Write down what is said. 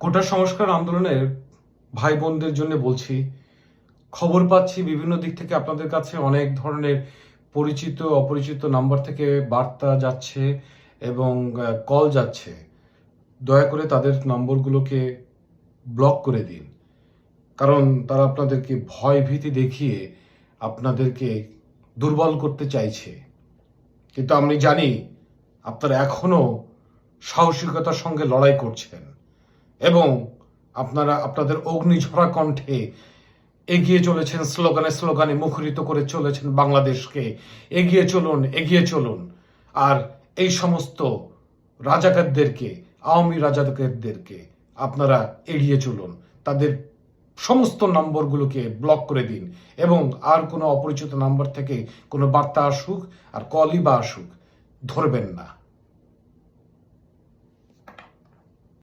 কোটা সংস্কার আন্দোলনের ভাই বোনদের জন্য বলছি। খবর পাচ্ছি বিভিন্ন দিক থেকে আপনাদের কাছে অনেক ধরনের পরিচিত, অপরিচিত নাম্বার থেকে বার্তা যাচ্ছে এবং কল যাচ্ছে। দয়া করে তাদের নম্বরগুলোকে ব্লক করে দিন। কারণ তারা আপনাদেরকে ভয় ভীতি দেখিয়ে আপনাদেরকে দুর্বল করতে চাইছে। কিন্তু আমি জানি আপনারা এখনও সাহসিকতার সঙ্গে লড়াই করছেন। এবং আপনারা, আপনাদের অগ্নিঝরা কণ্ঠে এগিয়ে চলেছেন স্লোগানে স্লোগানে মুখরিত করে চলেছেন বাংলাদেশকে। এগিয়ে চলুন এগিয়ে চলুন। আর এই সমস্ত রাজাকারদেরকে, আওয়ামী রাজাকারদেরকে আপনারা এড়িয়ে চলুন। তাদের সমস্ত নম্বরগুলোকে ব্লক করে দিন এবং আর কোনো অপরিচিত নাম্বার থেকে কোনো বার্তা আসুক আর কলই বা আসুক, ধরবেন না।